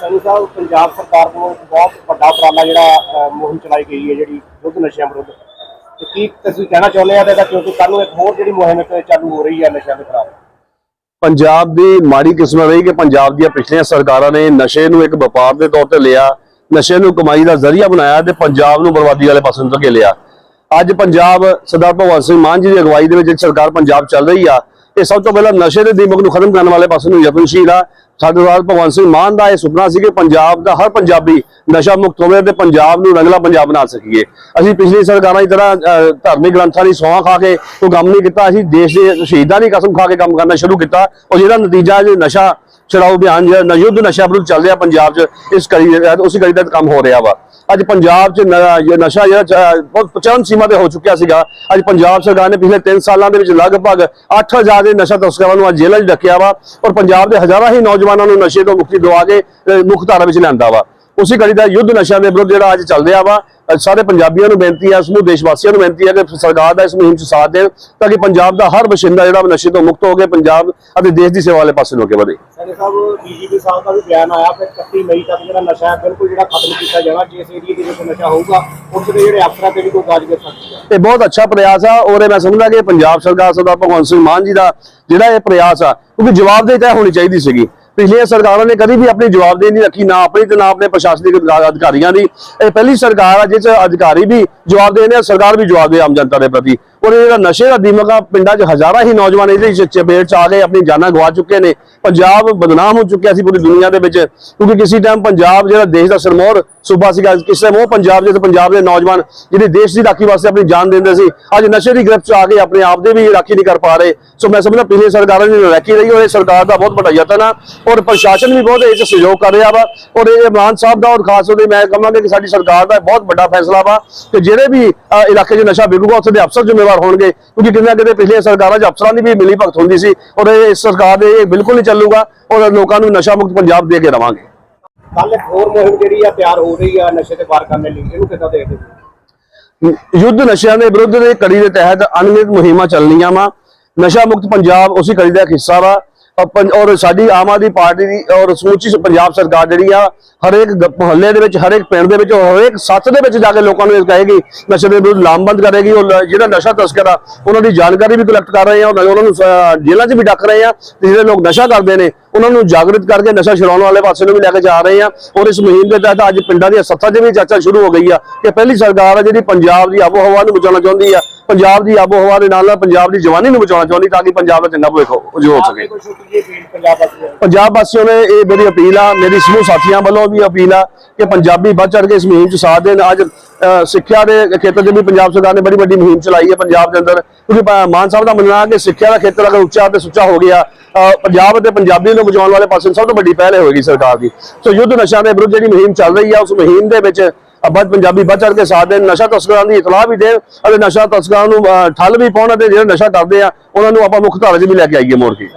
ਸਨੀ ਸਾਹਿਬ ਪੰਜਾਬ ਸਰਕਾਰ ਵੱਲੋਂ ਇੱਕ ਬਹੁਤ ਵੱਡਾ ਉਪਰਾਲਾ ਜਿਹੜਾ ਮੁਹਿੰਮ ਚਲਾਈ ਗਈ ਹੈ ਜਿਹੜੀ ਯੁੱਧ ਨਸ਼ਿਆਂ ਵਿਰੁੱਧ। ਤੇ ਕੀ ਤੁਸੀਂ ਕਹਿਣਾ ਚਾਹੁੰਦੇ ਆ ਇਹਦਾ ਕਿਉਂਕਿ ਕੱਲ ਨੂੰ ਇੱਕ ਹੋਰ ਜਿਹੜੀ ਮੁਹਿੰਮ ਚਾਲੂ ਹੋ ਰਹੀ ਹੈ ਨਸ਼ਿਆਂ ਦੇ ਖਿਲਾਫ? ਪੰਜਾਬ ਦੀ ਮਾੜੀ ਕਿਸਮਤ ਰਹੀ ਕਿ ਪੰਜਾਬ ਦੀਆਂ ਪਿਛਲੀਆਂ ਸਰਕਾਰਾਂ ਨੇ ਨਸ਼ੇ ਨੂੰ ਇੱਕ ਵਪਾਰ ਦੇ ਤੌਰ ਤੇ ਲਿਆ, ਨਸ਼ੇ ਨੂੰ ਕਮਾਈ ਦਾ ਜ਼ਰੀਆ ਬਣਾਇਆ ਤੇ ਪੰਜਾਬ ਨੂੰ ਬਰਬਾਦੀ ਵਾਲੇ ਪਾਸੇ ਨੂੰ ਧਕੇਲਿਆ ਅੱਜ ਪੰਜਾਬ, ਸਰਦਾਰ ਭਗਵੰਤ ਸਿੰਘ ਮਾਨ ਜੀ ਦੀ ਅਗਵਾਈ ਦੇ ਵਿੱਚ ਜਿਹੜੀ ਸਰਕਾਰ ਪੰਜਾਬ ਚੱਲ ਰਹੀ ਆ ਇਹ ਸਭ ਤੋਂ ਪਹਿਲਾਂ ਨਸ਼ੇ ਦੇ ਦੀਮਕ ਨੂੰ ਖਤਮ ਕਰਨ ਵਾਲੇ ਪਾਸੇ ਨੂੰ ਯਤਨਸ਼ੀਲ ਆ। ਸਾਡੇ ਸਰਦਾਰ ਭਗਵੰਤ ਸਿੰਘ ਮਾਨ ਦਾ ਇਹ ਸੁਪਨਾ ਸੀ ਕਿ ਪੰਜਾਬ ਦਾ ਹਰ ਪੰਜਾਬੀ ਨਸ਼ਾ ਮੁਕਤ ਹੋਵੇ ਤੇ ਪੰਜਾਬ ਨੂੰ ਰੰਗਲਾ ਪੰਜਾਬ ਬਣਾ ਸਕੀਏ। ਅਸੀਂ ਪਿਛਲੀ ਸਰਕਾਰਾਂ ਦੀ ਤਰ੍ਹਾਂ ਧਾਰਮਿਕ ਗ੍ਰੰਥਾਂ ਦੀ ਸੌਂਹ ਖਾ ਕੇ ਕੋਈ ਕੰਮ ਨਹੀਂ ਕੀਤਾ। ਅਸੀਂ ਦੇਸ਼ ਦੇ ਸ਼ਹੀਦਾਂ ਦੀ ਕਸਮ ਖਾ ਕੇ ਕੰਮ ਕਰਨਾ ਸ਼ੁਰੂ ਕੀਤਾ। ਔਰ ਜਿਹਦਾ ਨਤੀਜਾ ਜੇ ਨਸ਼ਾ ਛਡਾਊ ਅਭਿਆਨ ਜਿਹੜਾ ਯੁੱਧ ਨਸ਼ਾ ਵਿਰੁੱਧ ਚੱਲ ਰਿਹਾ ਪੰਜਾਬ 'ਚ, ਇਸ ਕੜੀ ਦੇ ਤਹਿਤ, ਉਸੇ ਕੜੀ ਦਾ ਕੰਮ ਹੋ ਰਿਹਾ ਵਾ। ਅੱਜ ਪੰਜਾਬ 'ਚ ਨਸ਼ਾ ਜਿਹੜਾ ਬਹੁਤ ਚਰਨ ਸੀਮਾ ਤੇ ਹੋ ਚੁੱਕਿਆ ਸੀਗਾ। ਅੱਜ ਪੰਜਾਬ ਸਰਕਾਰ ਨੇ ਪਿਛਲੇ 3 ਸਾਲਾਂ ਦੇ ਵਿੱਚ ਲਗਭਗ 8000 ਦੇ ਨਸ਼ਾ ਤਸਕਰਾਂ ਨੂੰ ਅੱਜ ਜੇਲ੍ਹਾਂ 'ਚ ਡੱਕਿਆ ਵਾ ਔਰ ਪੰਜਾਬ ਦੇ ਹਜ਼ਾਰਾਂ ਹੀ ਨੌਜਵਾਨਾਂ ਨੂੰ ਨਸ਼ੇ ਤੋਂ ਮੁਕਤੀ ਦਿਵਾ ਕੇ ਮੁੱਖ ਧਾਰਾ ਵਿੱਚ ਲਿਆਂਦਾ ਵਾ। ਉਸੇ ਕੜੀ ਦਾ ਯੁੱਧ ਨਸ਼ਿਆਂ ਦੇ ਵਿਰੁੱਧ ਜਿਹੜਾ ਅੱਜ ਚੱਲ ਰਿਹਾ ਵਾ ਸਾਰੇ ਪੰਜਾਬੀਆਂ ਨੂੰ ਬੇਨਤੀ ਹੈ ਸਮੂਹ ਦੇਸ਼ ਵਾਸੀਆਂ ਨੂੰ ਬੇਨਤੀ ਹੈ ਕਿ ਸਰਕਾਰ ਦਾ ਇਸ ਮੁਹਿੰਮ 'ਚ ਸਾਥ ਦੇਣ ਤਾਂ ਕਿ ਪੰਜਾਬ ਦਾ ਹਰ ਵਸਿੰਦਾ ਜਿਹੜਾ ਨਸ਼ੇ ਤੋਂ ਮੁਕਤ ਹੋ ਕੇ ਪੰਜਾਬ ਅਤੇ ਦੇਸ਼ ਦੀ ਸੇਵਾ ਵਾਲੇ ਪਾਸੇ ਨੂੰ ਅੱਗੇ ਵਧੇ। ਸਨੀ ਸਾਹਿਬ ਡੀਜੀਪੀ ਸਾਹਿਬ ਦਾ ਵੀ ਬਿਆਨ ਆਇਆ ਕਿ 31 ਮਈ ਤੱਕ ਜਿਹੜਾ ਨਸ਼ਾ ਹੈ ਬਿਲਕੁਲ ਜਿਹੜਾ ਖਤਮ ਕੀਤਾ ਜਾਣਾ ਜਿਸ ਏਰੀਏ ਦੇ ਵਿੱਚ ਨਸ਼ਾ ਹੋਊਗਾ ਉੱਥੇ ਦੇ ਜਿਹੜੇ ਅਫਸਰਾਂ ਤੇ ਵੀ ਕੋਈ ਗਾਜ ਕਰ ਸਕਦੀ ਹੈ। ਇਹ ਬਹੁਤ ਅੱਛਾ ਪ੍ਰਯਾਸ ਆ ਔਰ ਮੈਂ ਸਮਝਦਾ ਕਿ ਪੰਜਾਬ ਸਰਕਾਰ ਸਰਦਾਰ ਭਗਵੰਤ ਸਿੰਘ ਮਾਨ ਜੀ ਦਾ ਜਿਹੜਾ ਇਹ ਪ੍ਰਯਾਸ ਆ ਕਿਉਂਕਿ ਜਵਾਬਦੇਹੀ ਤੈਅ ਹੋਣੀ ਚਾਹੀਦੀ ਸੀਗੀ। ਪਿਛਲੀਆਂ ਸਰਕਾਰਾਂ ਨੇ ਕਦੀ ਵੀ ਆਪਣੀ ਜਵਾਬਦੇਹੀ ਨਹੀਂ ਰੱਖੀ ਨਾ ਆਪਣੀ ਤੇ ਨਾ ਆਪਣੇ ਪ੍ਰਸ਼ਾਸਨਿਕ ਅਧਿਕਾਰੀਆਂ ਦੀ। ਇਹ ਪਹਿਲੀ ਸਰਕਾਰ ਆ, ਜਿਸ ਅਧਿਕਾਰੀ ਵੀ ਜਵਾਬਦੇਹ ਨੇ, ਸਰਕਾਰ ਵੀ ਜਵਾਬਦੇਹ ਆਮ ਜਨਤਾ ਦੇ ਪ੍ਰਤੀ। ਔਰ ਇਹ ਜਿਹੜਾ ਨਸ਼ੇ ਦਾ ਦੀਮਕ ਆ, ਪਿੰਡਾਂ 'ਚ ਹਜ਼ਾਰਾਂ ਹੀ ਨੌਜਵਾਨ ਇਹਦੇ ਵਿੱਚ ਚਪੇਟ 'ਚ ਆ ਗਏ, ਆਪਣੀ ਜਾਨਾਂ ਗਵਾ ਚੁੱਕੇ ਨੇ। ਪੰਜਾਬ ਬਦਨਾਮ ਹੋ ਚੁੱਕਿਆ ਸੀ ਪੂਰੀ ਦੁਨੀਆ ਦੇ ਵਿੱਚ, ਕਿਉਂਕਿ ਕਿਸੇ ਟਾਈਮ ਪੰਜਾਬ ਜਿਹੜਾ ਦੇਸ਼ ਦਾ ਸਰਮੌਰ ਸੂਬਾ ਸੀਗਾ, ਕਿਸੇ ਟਾਈਮ ਉਹ ਪੰਜਾਬ ਦੇ ਪੰਜਾਬ ਦੇ ਨੌਜਵਾਨ ਜਿਹੜੇ ਦੇਸ਼ ਦੀ ਰਾਖੀ ਵਾਸਤੇ ਆਪਣੀ ਜਾਨ ਦਿੰਦੇ ਸੀ, ਅੱਜ ਨਸ਼ੇ ਦੀ ਗ੍ਰਿਫਤ 'ਚ ਆ ਕੇ ਆਪਣੇ ਆਪ ਦੇ ਵੀ ਰਾਖੀ ਨਹੀਂ ਕਰ ਪਾ ਰਹੇ। ਸੋ ਮੈਂ ਸਮਝਦਾ ਪਿਛਲੀ ਸਰਕਾਰਾਂ ਦੀ ਰਾਖੀ ਰਹੀ ਔਰ ਇਹ ਸਰਕਾਰ ਦਾ ਬਹੁਤ ਵੱਡਾ ਯਤਨ ਆ, ਔਰ ਪ੍ਰਸ਼ਾਸਨ ਵੀ ਬਹੁਤ ਇਹ 'ਚ ਸਹਿਯੋਗ ਕਰ ਰਿਹਾ ਵਾ, ਔਰ ਇਹ ਇਮਰਾਨ ਸਾਹਿਬ ਦਾ, ਔਰ ਖਾਸ ਤੌਰ ਤੇ ਮੈਂ ਕਹਾਂਗਾ ਕਿ ਸਾਡੀ ਸਰਕਾਰ ਦਾ ਬਹੁਤ ਵੱਡਾ ਫੈਸਲਾ ਵਾ, ਕਿ ਜਿਹੜੇ ਵੀ ਇਲਾਕੇ 'ਚ ਨਸ਼ਾ ਵਿਕੂਗਾ, ਉੱਥੇ ਦੇ ਅਫਸਰ ਜ਼ਿੰਮੇਵਾਰ ਹੋਣਗੇ ਕਿਉਂਕਿ ਕਿਤੇ ਨਾ ਕਿਤੇ ਪਿਛਲੀਆਂ ਸਰਕਾਰਾਂ 'ਚ ਅਫਸਰਾਂ ਦੀ ਵੀ ਮਿਲੀ ਭਗਤ ਹੁੰਦੀ ਸੀ ਔਰ ਇਹ ਇਸ ਸਰਕਾਰ ਦੇ ਇਹ ਬਿਲਕੁਲ ਨਹੀਂ ਚੱਲੂਗਾ ਔਰ ਲੋਕਾਂ ਨੂੰ ਨਸ਼ਾ ਮੁਕਤ ਪੰਜਾਬ ਦੇ ਕੇ ਰਵਾਂਗੇ ਕੱਲ ਇੱਕ ਹੋਰ ਮੁਹਿੰਮ ਜਿਹੜੀ ਆ ਤਿਆਰ ਹੋ ਰਹੀ ਆ ਨਸ਼ੇ ਤੇ ਪਾਰ ਕਰਨ ਲਈ ਇਹਨੂੰ ਕਿੱਦਾਂ ਦੇਖਦੇ ਹੋ? ਯੁੱਧ ਨਸ਼ਿਆਂ ਦੇ ਵਿਰੁੱਧ ਦੇ ਕੜੀ ਦੇ ਤਹਿਤ ਅਨਗਿਣਤ ਮੁਹਿੰਮਾਂ ਚੱਲਣੀਆਂ ਵਾ। ਨਸ਼ਾ ਮੁਕਤ ਪੰਜਾਬ ਉਸੇ ਕੜੀ ਦਾ ਇੱਕ ਹਿੱਸਾ ਵਾ। ਔਰ ਪੰ- ਔਰ ਸਾਡੀ ਆਮ ਆਦਮੀ ਪਾਰਟੀ ਦੀ ਔਰ ਸਮੁੱਚੀ ਪੰਜਾਬ ਸਰਕਾਰ ਜਿਹੜੀ ਆ, ਹਰੇਕ ਮੁਹੱਲੇ ਦੇ ਵਿੱਚ, ਹਰੇਕ ਪਿੰਡ ਦੇ ਵਿੱਚ ਔਰ ਹਰੇਕ ਸੱਤ ਦੇ ਵਿੱਚ ਜਾ ਕੇ ਲੋਕਾਂ ਨੂੰ ਇਹ ਕਹੇਗੀ, ਨਸ਼ੇ ਦੇ ਵਿਰੁੱਧ ਲਾਮਬੰਦ ਕਰੇਗੀ ਔਰ ਜਿਹੜਾ ਨਸ਼ਾ ਤਸਕਰ ਆ, ਉਹਨਾਂ ਦੀ ਜਾਣਕਾਰੀ ਵੀ ਕਲੈਕਟ ਕਰ ਰਹੇ ਆ ਔਰ ਉਹਨਾਂ ਨੂੰ ਜੇਲ੍ਹਾਂ 'ਚ ਵੀ ਡੱਕ ਰਹੇ ਆ, ਤੇ ਜਿਹੜੇ ਲੋਕ ਨਸ਼ਾ ਕਰਦੇ ਨੇ ਉਹਨਾਂ ਨੂੰ ਜਾਗਰਿਤ ਕਰਕੇ ਨਸ਼ਾ ਛੁਡਾਉਣ ਵਾਲੇ ਪਾਸੇ ਨੂੰ ਵੀ ਲੈ ਕੇ ਜਾ ਰਹੇ ਆ। ਔਰ ਇਸ ਮੁਹਿੰਮ ਦੇ ਤਹਿਤ ਅੱਜ ਪਿੰਡਾਂ ਦੀਆਂ ਸੱਥਾਂ 'ਚ ਵੀ ਚਰਚਾ ਸ਼ੁਰੂ ਹੋ ਗਈ ਆ ਕਿ ਪਹਿਲੀ ਸਰਕਾਰ ਆ ਜਿਹੜੀ ਪੰਜਾਬ ਦੀ ਆਬੋ ਹਵਾ ਨੂੰ ਬਚਾਉਣਾ ਚਾਹੁੰਦੀ ਆ, ਪੰਜਾਬ ਦੀ ਆਬੋ ਹਵਾ ਦੇ ਨਾਲ ਨਾਲ ਪੰਜਾਬ ਦੀ ਜਵਾਨੀ ਨੂੰ ਬਚਾਉਣਾ ਚਾਹੁੰਦੀ ਤਾਂ ਕਿ ਪੰਜਾਬ ਦਾ ਚੰਗਾ ਭਵਿੱਖ ਹੋ ਹੋ ਸਕੇ। ਪੰਜਾਬ ਵਾਸੀਆਂ ਨੇ ਇਹ ਮੇਰੀ ਅਪੀਲ ਆ, ਮੇਰੀ ਸਮੂਹ ਸਾਥੀਆਂ ਵੱਲੋਂ ਵੀ ਅਪੀਲ ਆ ਕਿ ਪੰਜਾਬੀ ਵੱਧ ਚੜ ਕੇ ਇਸ ਮੁਹਿੰਮ 'ਚ ਸਾਥ ਦੇਣ। ਅੱਜ ਸਿੱਖਿਆ ਦੇ ਖੇਤਰ 'ਚ ਵੀ ਪੰਜਾਬ ਸਰਕਾਰ ਨੇ ਬੜੀ ਵੱਡੀ ਮੁਹਿੰਮ ਚਲਾਈ ਹੈ ਪੰਜਾਬ ਦੇ ਅੰਦਰ। ਕਿਉਂਕਿ ਮਾਨ ਸਾਹਿਬ ਦਾ ਮੰਨਣਾ ਹੈ ਕਿ ਸਿੱਖਿਆ ਦਾ ਖੇਤਰ ਅਗਰ ਉੱਚਾ ਤੇ ਸੁੱਚਾ ਹੋ ਗਿਆ ਪੰਜਾਬ ਅਤੇ ਪੰਜਾਬੀ ਨੂੰ ਬਚਾਉਣ ਵਾਲੇ ਪਾਸੇ ਸਭ ਤੋਂ ਵੱਡੀ ਪਹਿਲ ਹੋਏਗੀ ਸਰਕਾਰ ਦੀ। ਸੋ ਯੁੱਧ ਨਸ਼ਾ ਦੇ ਵਿਰੁੱਧ ਜਿਹੜੀ ਮੁਹਿੰਮ ਚੱਲ ਰਹੀ ਹੈ, ਉਸ ਮੁਹਿੰਮ ਦੇ ਵਿੱਚ ਅੱਬਦ ਪੰਜਾਬੀ ਵੱਧ ਚੜ ਕੇ ਸਾਥ ਦੇਣ, ਨਸ਼ਾ ਤਸਕਰਾਂ ਦੀ ਇਤਲਾਹ ਵੀ ਦੇਣ ਅਤੇ ਨਸ਼ਾ ਤਸਕਰਾਂ ਨੂੰ ਠੱਲ ਵੀ ਪਾਉਣ ਅਤੇ ਜਿਹੜੇ ਨਸ਼ਾ ਕਰਦੇ ਆ, ਉਹਨਾਂ ਨੂੰ ਆਪਾਂ ਮੁੱਖ ਧਾਰਾ 'ਚ ਵੀ ਲੈ ਕੇ ਆਈਏ ਮੋੜ ਕੇ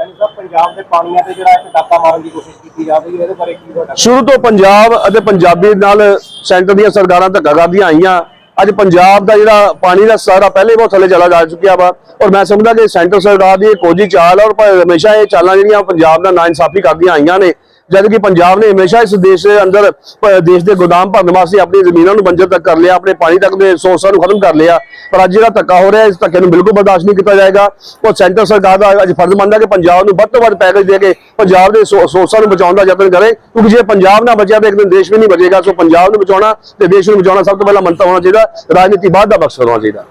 ਪੰਜਾਬ ਦੇ ਪਾਣੀਆਂ ਤੇ ਜਿਹੜਾ ਇੱਕ ਡਾਕਾ ਮਾਰਨ ਦੀ ਕੋਸ਼ਿਸ਼ ਕੀਤੀ ਜਾ ਰਹੀ ਹੈ, ਇਹਦੇ ਬਾਰੇ ਕੀ ਤੁਹਾਡਾ ਸ਼ੁਰੂ ਤੋਂ ਪੰਜਾਬ ਅਤੇ ਪੰਜਾਬੀ ਨਾਲ ਸੈਂਟਰ ਦੀਆਂ ਸਰਕਾਰਾਂ ਧੱਕਾ ਕਰਦੀਆਂ ਆਈਆਂ। ਅੱਜ ਪੰਜਾਬ ਦਾ ਜਿਹੜਾ ਪਾਣੀ ਦਾ ਸਤਰ ਆ ਪਹਿਲੇ ਬਹੁਤ ਥੱਲੇ ਚਲਾ ਜਾ ਚੁੱਕਿਆ ਵਾ ਔਰ ਮੈਂ ਸਮਝਦਾ ਕਿ ਸੈਂਟਰ ਸਰਕਾਰ ਦੀ ਇਹ ਕੋਜੀ ਚਾਲ ਔਰ ਹਮੇਸ਼ਾ ਇਹ ਚਾਲਾਂ ਜਿਹੜੀਆਂ ਪੰਜਾਬ ਦਾ ਨਾਂ ਇਨਸਾਫ਼ੀ ਕਰਦੀਆਂ ਆਈਆਂ ਨੇ ਜਦ ਕਿ ਪੰਜਾਬ ਨੇ ਹਮੇਸ਼ਾ ਇਸ ਦੇਸ਼ ਦੇ ਅੰਦਰ ਦੇਸ਼ ਦੇ ਗੋਦਾਮ ਭਰਨ ਵਾਸਤੇ ਆਪਣੀ ਜ਼ਮੀਨਾਂ ਨੂੰ ਬੰਜਰ ਤੱਕ ਕਰ ਲਿਆ, ਆਪਣੇ ਪਾਣੀ ਤੱਕ ਦੇ ਸੋਰਸਾਂ ਨੂੰ ਖਤਮ ਕਰ ਲਿਆ। ਪਰ ਅੱਜ ਜਿਹੜਾ ਧੱਕਾ ਹੋ ਰਿਹਾ, ਇਸ ਧੱਕੇ ਨੂੰ ਬਿਲਕੁਲ ਬਰਦਾਸ਼ਤ ਨਹੀਂ ਕੀਤਾ ਜਾਏਗਾ। ਉਹ ਸੈਂਟਰ ਸਰਕਾਰ ਦਾ ਅੱਜ ਫਰਜ਼ ਬਣਦਾ ਕਿ ਪੰਜਾਬ ਨੂੰ ਵੱਧ ਤੋਂ ਵੱਧ ਪੈਕੇਜ ਦੇ ਕੇ ਪੰਜਾਬ ਦੇ ਸੋਰਸਾਂ ਨੂੰ ਬਚਾਉਣ ਦਾ ਯਤਨ ਕਰੇ, ਕਿਉਂਕਿ ਜੇ ਪੰਜਾਬ ਨਾ ਬਚਿਆ, ਤਾਂ ਇੱਕ ਦਿਨ ਦੇਸ਼ ਵੀ ਨਹੀਂ ਬਚੇਗਾ। ਸੋ ਪੰਜਾਬ ਨੂੰ ਬਚਾਉਣਾ ਤੇ ਦੇਸ਼ ਨੂੰ ਬਚਾਉਣਾ ਸਭ ਤੋਂ ਪਹਿਲਾਂ ਮੰਤਵ ਹੋਣਾ ਚਾਹੀਦਾ। ਰਾਜਨੀਤੀ ਬਾਅਦ ਦਾ ਬਕਸਰ ਹੋਣਾ ਚਾਹੀਦਾ।